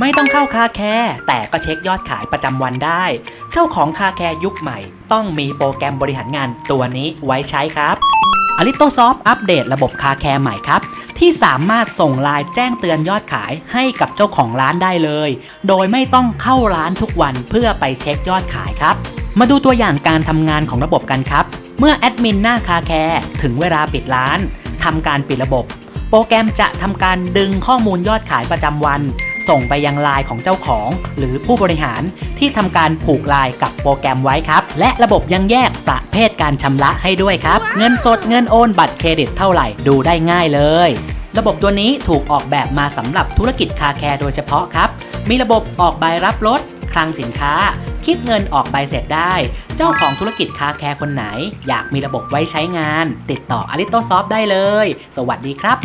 ไม่ต้องเข้าคาแคร์แต่ก็เช็คยอดขายประจำวันได้ เจ้าของคาแคร์ยุคใหม่ ต้องมีโปรแกรมบริหารงานตัวนี้ไว้ใช้ครับ a l i t o s o f t อัปเดตระบบคาแคร์ใหม่ครับ ที่สามารถส่งไลน์แจ้งเตือนยอดขายให้กับเจ้าของร้านได้เลย โดยไม่ต้องเข้าร้านทุกวันเพื่อไปเช็คยอดขายครับ มาดูตัวอย่างการทำงานของระบบกันครับ เมื่อแอดมินหน้าคาแคร์ถึงเวลาปิดร้านทำการปิดระบบ โปรแกรมจะทำการดึงข้อมูลยอดขายประจำวัน ส่งไปยังไลน์ของเจ้าของ หรือผู้บริหารที่ทำการผูกไลน์กับโปรแกรมไว้ครับ และระบบยังแยกประเภทการชำระให้ด้วยครับ เงินสดเงินโอนบัตรเครดิตเท่าไหร่ดูได้ง่ายเลย ระบบตัวนี้ถูกออกแบบมาสำหรับธุรกิจคาแคร์โดยเฉพาะครับ มีระบบออกใบรับรถคลังสินค้า คิดเงินออกใบเสร็จได้ เจ้าของธุรกิจคาแคร์คนไหน อยากมีระบบไว้ใช้งาน ติดต่อ a l i t o s o f t ได้เลย สวัสดีครับ